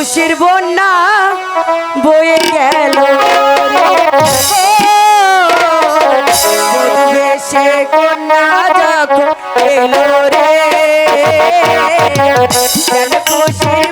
খুশির বন্যা বয়ে গেল সে কন্যা যখন এলো রে। খুশির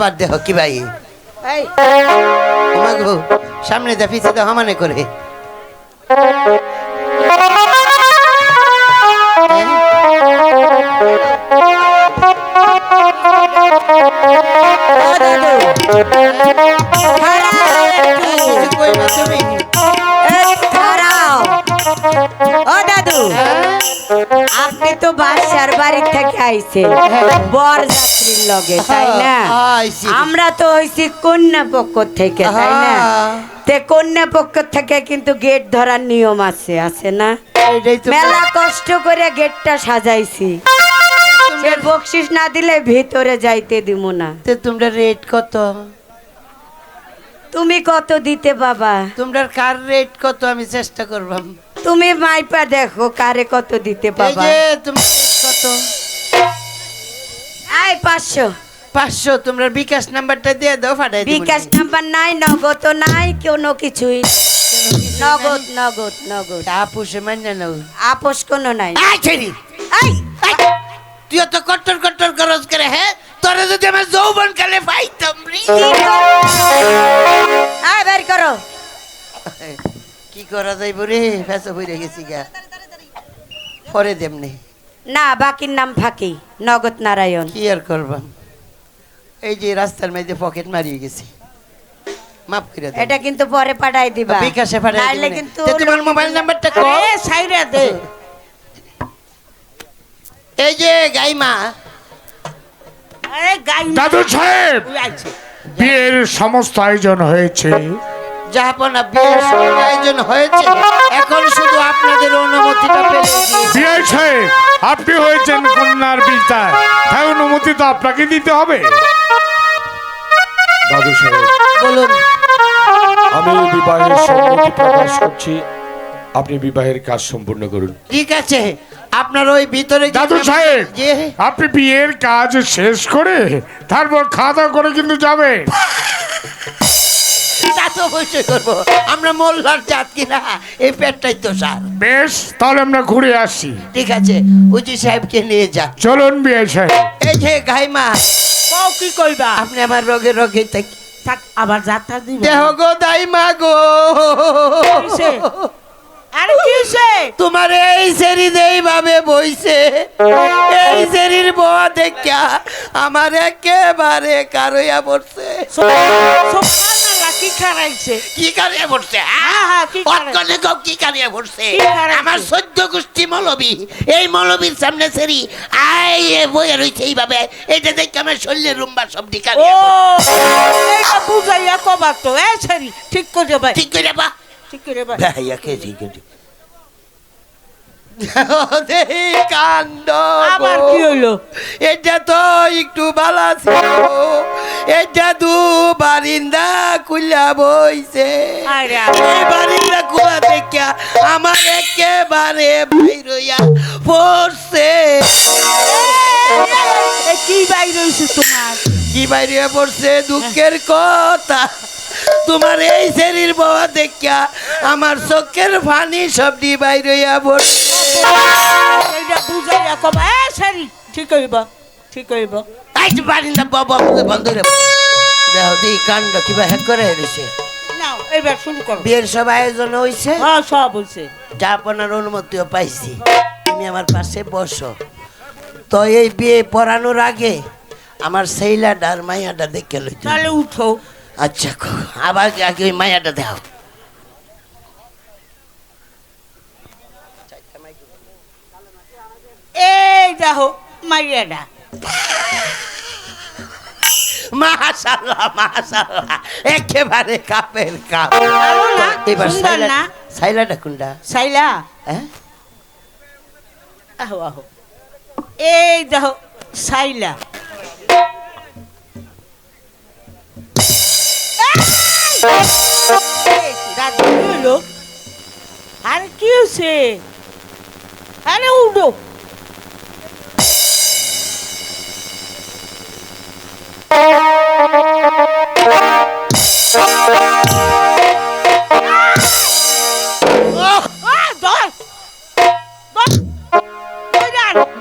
আবার দেহ কি ভাই। এই। সামনে দা পিছে দা সমানে করে। তুমি ও দাদু। আপনি তো বাসার বাড়ি থেকে আইছে বর যাত্রীর লগে তাই না? হ্যাঁ, আমরা তো হইছি কন্যা পক্ষ থেকে তাই না? হ্যাঁ। তে কন্যা পক্ষ থেকে কিন্তু গেট ধরার নিয়ম আছে আছে না? মেলা কষ্ট করে গেটটা সাজাইছি। বকশিস না দিলে ভিতরে যাইতে দিব না। তে তোমরা রেট কত? তুমি কত দিতে বাবা? তোমরা কার রেট কত আমি চেষ্টা করবাম। তুমি মাইপা দেখো কারে কত দিতে এই বাবা। যে তুমি কত? আই পাঁচশো। পাঁচশো তোমরা বিকাশ নাম্বারটা দিয়ে দাও ফাটাই দিবো। বিকাশ নাম্বার নাই নগদ নাই কোনো কিছুই নগদ নগদ নগদ। তা পুষে মান্য নাও। আপোষ কোনো নাই। আই ছেড়ি। এই, আই! তুই তো কট্টর কট্টর খরচ করে হ্যাঁ? তোরা যদি আমার যৌবন কালে পাইতাম রে। কি? কি করা যাইব রে ফেসা হয়ে গেছি গা। পরে দেমনি। না বাকির নাম ফাঁকি। নগদ নারায়ণ। কি আর করবাম? এই যে রাস্তার মধ্যে পকেট মারিয়ে গেছি। মাফ করে দাও। এটা কিন্তু পরে পাঠাই দিবা। বিকাশে পাঠাই দিবনি। কিন্তু তোমার মোবাইল নাম্বারটা কো। আরে, সাইরা দে। এই যে গাইমা। আরে গাই দাদু সাহেব বিয়ের সমস্ত আয়োজন হয়েছে। জাহাপনা বিয়ের সময় আয়োজন হয়েছে। এখন শুধু আপনাদের অনুমতিটা সাহেব আপনি হয়েছেন কন্যার পিতা তাই অনুমতি তো আপনাকে দিতে হবে। দাদু সাহেব বলুন। আমি বিবাহের সম্মতি প্রকাশ করছি। আপনি বিবাহের কাজ সম্পূর্ণ করুন। ঠিক আছে। আপনার ওই ভিতরে দাদু সাহেব আপনি বিয়ের কাজ শেষ করে তারপর খাওয়া দাওয়া করে কিন্তু যাবেন। তা তো অবশ্যই করব। আমরা মোল্লার জাত কিনা এই পেটটাই তো সার। বেশ তাহলে আমরা ঘুরে আসি। ঠিক আছে উজি সাহেবকে নিয়ে যান চলুন বিয়ে সাহেব। এই যে গাইমা কও কি কইবা? আপনি আমার রোগে রোগে থাকি থাক আবার যাত্রা দিব দেহ গো দাইমা গো। কিসে? আরে কি হইছে তোমার এই সেরি এইভাবে বইছে এই সেরির বয়া দেখা আমার একেবারে কারইয়া পড়ছে। কি খারাইছে? কি কারিয়া পড়ছে হ্যাঁ, হ্যাঁ, কি গো কি কারিয়া পড়ছে। আমার সদ্য গোষ্ঠী মৌলবী এই মৌলবীর সামনে সেরি আই এ বইয়া রইছে এইভাবে। এটা দেখে আমার শরীরের রুম্বা সব ও বুঝাইয়া কবার তো। এ সরি ঠিক করে ভাই ঠিক করে বা। ঠিক করে ভাই ভাইয়া কে ঠিক করে। কাণ্ড আবার কি হইল? এটা তো একটু বালা ছিল। এটা দু বারিন্দা কুলা বইছে। আরে। এই বারিন্দা কুলা দেখা আমার একেবারে বাইরইয়া পড়ছে। কি বাইর হইছে তোমার? কি বাইরিয়া পড়ছে? দুঃখের কথা। তোমার এই শরীর বাবা দেখা আমার চোখের ফানি সবটি বাইরইয়া পড়ছে। এইটা বুঝাইয়া কবা। সরি ঠিক হইব ঠিক হইব। এই যে বারিন্দা বাবা বন্ধ রে দেখো দি কাণ্ড কিবা হ্যাক করে রয়েছে নাও এবার শুরু করো বিয়ের সব আয়োজন হয়েছে হ্যাঁ সব হইছে যা আপনার অনুমতিও পাইছি তুমি আমার পাশে বসো তো এই বিয়ে পড়ানোর আগে আমার সেইলাটা আর মাইয়াটা দেখে লইতে তাহলে উঠো। আচ্ছা ক- আবার আগে ওই মাইয়াটা দাও এই দেখো মাইয়াডা মাশাল্লাহ মাশাল্লাহ একেবারে কাপের কাপ? এবার সাইলা? সাইলাটা কোনটা? সাইলা? হ্যাঁ? আহো আহো। এই দেখো সাইলা। আরে কি হয়েছে? আরে উঠো।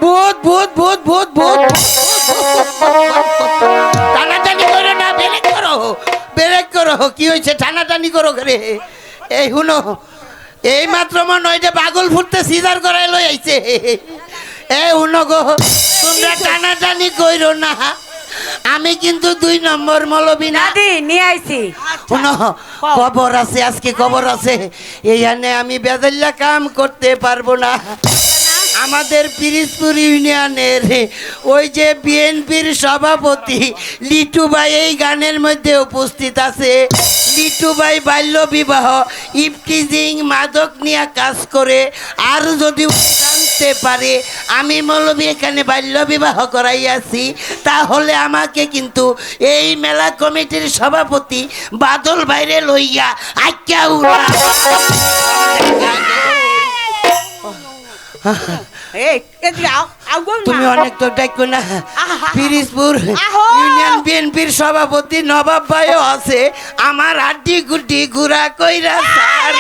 ভূত ভূত ভূত ভূত ভূত। টানাটানি করো না বেরেক করো বেরেক করো। কি হয়েছে? টানাটানি করো করে এই শুনো এই মাত্র মনে হয় যে পাগল ফুটতে সিজার করাই লই আইছে। এই শুনো গো তোমরা টানাটানি কইরো না। আমি কিন্তু দুই নম্বর মলবি না। দাদি নিয়ে আইছি। শুনো খবর আছে আজকে খবর আছে। এইখানে আমি বেদল্লা কাম করতে পারব না। আমাদের পিরিজপুর ইউনিয়নের ওই যে বিএনপির সভাপতি লিটু ভাই এই গানের মধ্যে উপস্থিত আছে। লিটু ভাই বাল্য বিবাহ ইফটিজিং মাদক নিয়ে কাজ করে। আর যদি ও পারে। আমি মৌলবী এখানে বাল্য বিবাহ করাইয়াছি। তাহলে আমাকে কিন্তু এই মেলা কমিটির সভাপতি বাদল বাইরে লইয়া আজ্ঞা উড়া। তুমি অনেক তো ডাকো না। পিরিজপুর ইউনিয়ন বিএনপির সভাপতি নবাব ভাইও আছে। আমার আড্ডি গুড্ডি ঘুরা কইরা স্যার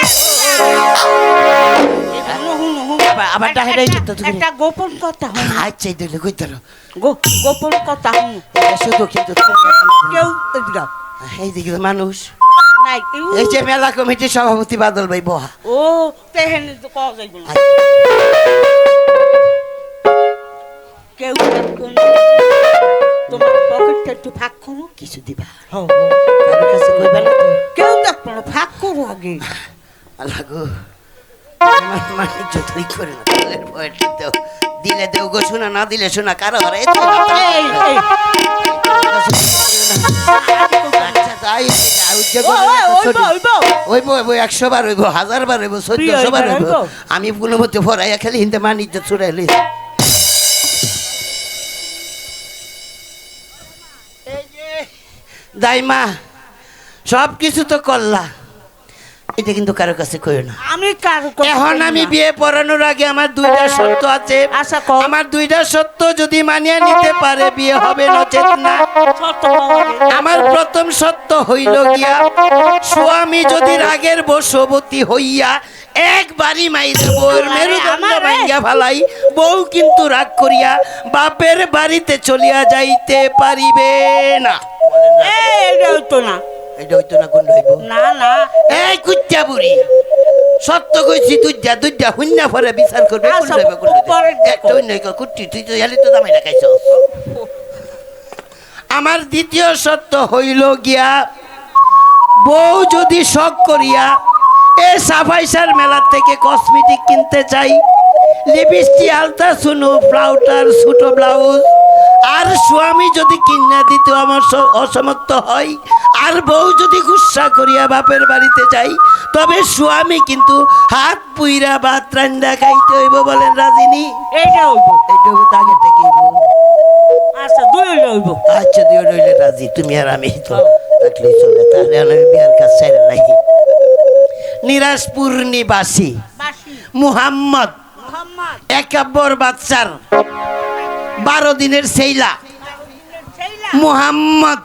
আবার- আবার ডাহেরাই করতে তুমি। একটা গোপন কথা হুন আচ্ছা এই দিলে কইতারো গো- গোপন কথা এটা শুধু কিন্তু কেউ। এই দিকে তো মানুষ। নাই এই যে মেলা কমিটির সভাপতি বাদল ভাই বহা। ও তেহেন তো কওয়া যাইব না। কেউ তোমার পকেটটা একটু ফাঁক করো। কিছু দিবা? কারোর কাছে কইবা না তো? কেউ না করো আগে। আল্লাহ মানিজ্য তুই করে না তোদের ভয়টা দেও দিলে দেও গো শোনা না দিলে শোনা কারও হইব আমি কোনো মতে ফরাইয়া খালি হিন্দে মানিজ্য ছুড়াই দাইমা সব কিছু তো করলা। এটা কিন্তু কারও কাছে কইও না। আমি কার এখন আমি বিয়ে পড়ানোর আগে আমার দুইটা সত্য আছে। আচ্ছা, কও। আমার দুইটা সত্য যদি মানিয়ে নিতে পারে বিয়ে হবে নচেত না। আমার প্রথম সত্য হইল গিয়া স্বামী যদি রাগের বশবতী হইয়া একবারই মাইরে বউর মেরুদণ্ড আমারে? ভাঙ্গা ফালাই বউ কিন্তু রাগ করিয়া বাপের বাড়িতে চলিয়া যাইতে পারিবে না। এই, এটা হইতো না। এটা হইতো না কোন হইব। না না। এই কুচ্চা বুড়ি। সত্য কইছি তুই যা তুই পরে বিচার করবে কোন হইবে কোন হইবে পরে দেখো। একটা অন্য কই, তুই তো জালি তো দামাই রাখাইছ আমার দ্বিতীয় সত্য হইল গিয়া বউ যদি শখ করিয়া এ সাফাইসার মেলা থেকে কসমেটিক কিনতে চাই লিপস্টিক আলতা শুনু ফ্লাউটার ছোট ব্লাউজ আর স্বামী যদি কিনা দিতে আমার অসমর্থ হয় আর বউ যদি গুসা করিয়া বাপের বাড়িতে যাই তবে স্বামী কিন্তু হাত পুইরা ভাত রান্না খাইতে হইব বলেন রাজিনী। এইটা হইব। এইটা তো আগে বউ। আচ্ছা দুই হইলে হইব। আচ্ছা দিও রইলে রাজি তুমি আর আমি তো থাকলেই চলে। তাহলে আমি বিয়ার কাজ চাইলে নাই। নিরাজপুর নিবাসী মুহাম্মদ। মোহাম্মদ। একাব্বর বাচ্চার বারো দিনের সেইলা। মুহাম্মদ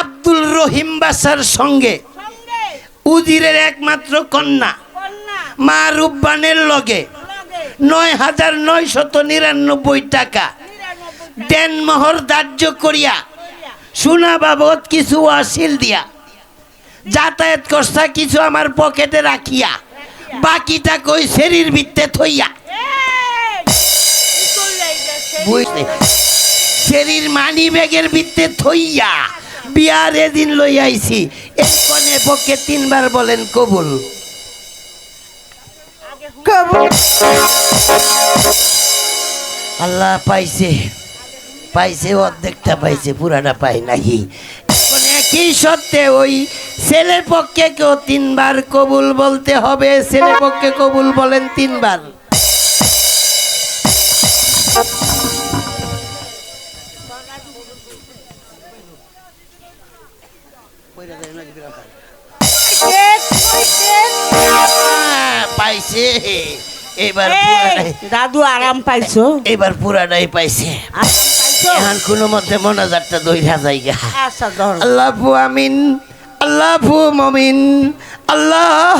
আব্দুল রহিম বাসার সঙ্গে উজিরের একমাত্র কন্যা, মা রুব্বানের লগে নয় হাজার নয়শত নিরানব্বই টাকা দেনমোহর ধার্য করিয়া সোনা বাবদ কিছু আসিল দিয়া, যাতায়াত কর্তা কিছু আমার পকেটে রাখিয়া, বাকিটা কই শরীর ভিত্তে থইয়া বুঝলে? শরীর মানি ব্যাগের ভিত্তে থইয়া বিয়ার এদিন লই আইছি। এই কনে পক্ষে তিনবার বলেন কবুল। কবুল। আল্লাহ পাইছে। পাইছে অর্ধেকটা পাইছে পুরাটা পাই নাকি এখন একই সত্ত্বে ওই ছেলে পক্ষে কেউ তিনবার কবুল বলতে হবে ছেলে পক্ষে কবুল বলেন তিনবার। পাইছে এবার পুরাটাই দাদু আরাম পাইছো? এবার পুরাটাই পাইছে আরাম পাইছো? এখন কোনো মধ্যে মনাজারটা দইরা জায়গা আচ্ছা ধর। আল্লাহ আমিন আল্লাহ মমিন আল্লাহ